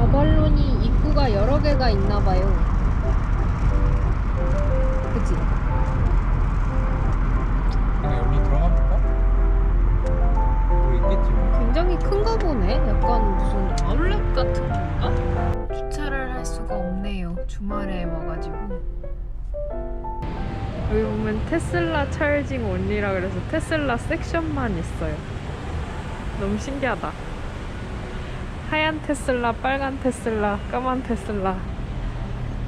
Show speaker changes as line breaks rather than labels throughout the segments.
아발론이 입구가 여러 개가 있나 봐요. 그치?
그냥 여기 들어가 볼까? 여기 있겠지 뭐.
굉장히 큰가 보네. 약간 무슨 아울렛 같은 건가? 주차를 할 수가 없네요. 주말에 와가지고. 여기 보면 테슬라 찰징 온리라 그래서 테슬라 섹션만 있어요. 너무 신기하다. 하얀 테슬라, 빨간 테슬라, 까만 테슬라.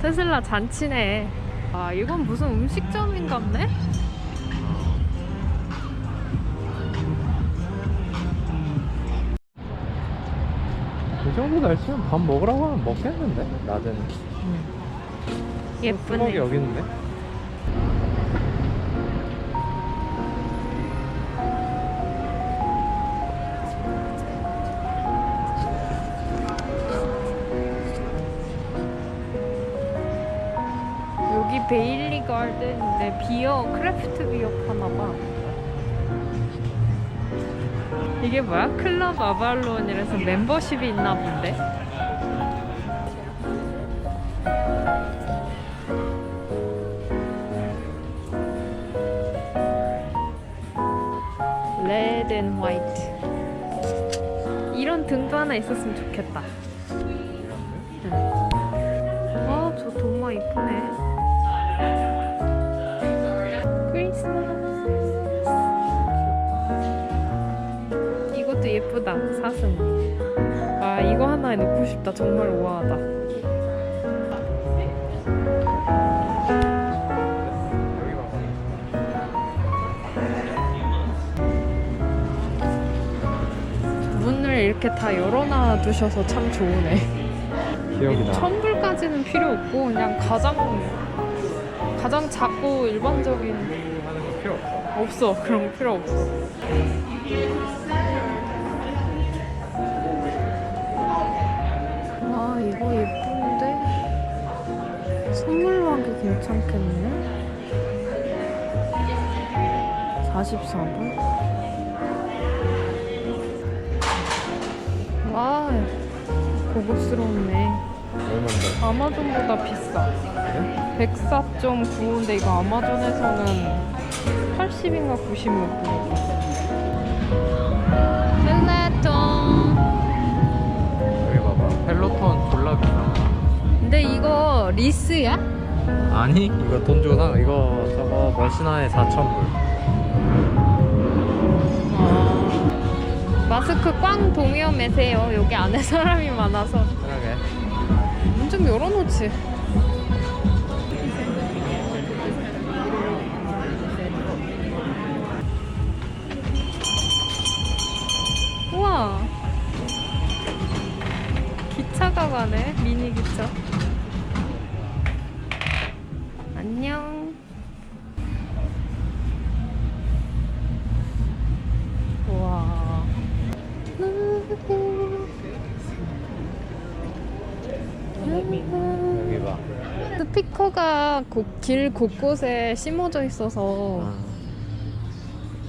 테슬라 잔치네. 아, 이건 무슨 음식점인가 보네?
이 정도 날씨면 밥 먹으라고 하면 먹겠는데? 낮에는. 수박이
예쁘네.
여기 있는데?
여기 베일리 가든인데 비어 크래프트 비어 파나봐. 이게 뭐야? 클럽 아발론이라서 멤버십이 있나 본데? 레드 앤 화이트 이런 등도 하나 있었으면 좋겠다 아, 저 동마 이쁘네. 예쁘다. 사슴. 아, 이거 하나에 놓고 싶다. 정말 우아하다. 문을 이렇게 다 열어놔 두셔서 참 좋으네.
기억이 나.
천불까지는 필요 없고 그냥 가장 가장 작고 일반적인
하는 거 필요 없어.
없어. 그런 거 필요 없어. 괜찮겠네. 44불. 와 고급스럽네.
얼마인데?
아마존보다 비싸.
그래?
104.95인데 이거 아마존에서는 80인가 90 몇 불. 펠레톤.
여기 봐봐. 펠로톤 졸라 비싸.
근데 이거 리스야?
아니? 이거 돈 주고 사. 이거 저거 머신하에 4,000불.
마스크 꽝 동의어 매세요. 여기 안에 사람이 많아서.
편하게.
문 좀 열어놓지. 우와. 기차가 가네. 미니 기차. 안녕. 우와.
여기 봐.
스피커가 곳- 길 곳곳에 심어져 있어서
아,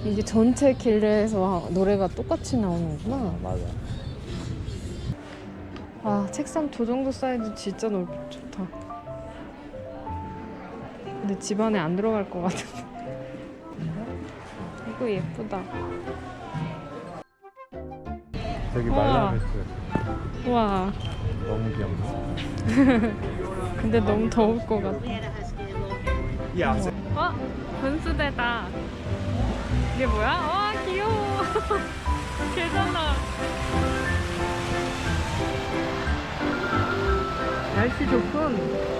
이게 전체 길에서 노래가 똑같이 나오는구나.
맞아.
아 책상 저 정도 사이즈 진짜 넓 좋다. 근데 집 안에 안 들어갈 것 같은. 이거 예쁘다.
저기
우와.
말라베스.
와,
너무 귀엽네.
근데 너무 더울 것 같아.
야,
어? 분수대다. 이게 뭐야? 와 귀여워. 개잖아. 날씨 좋군.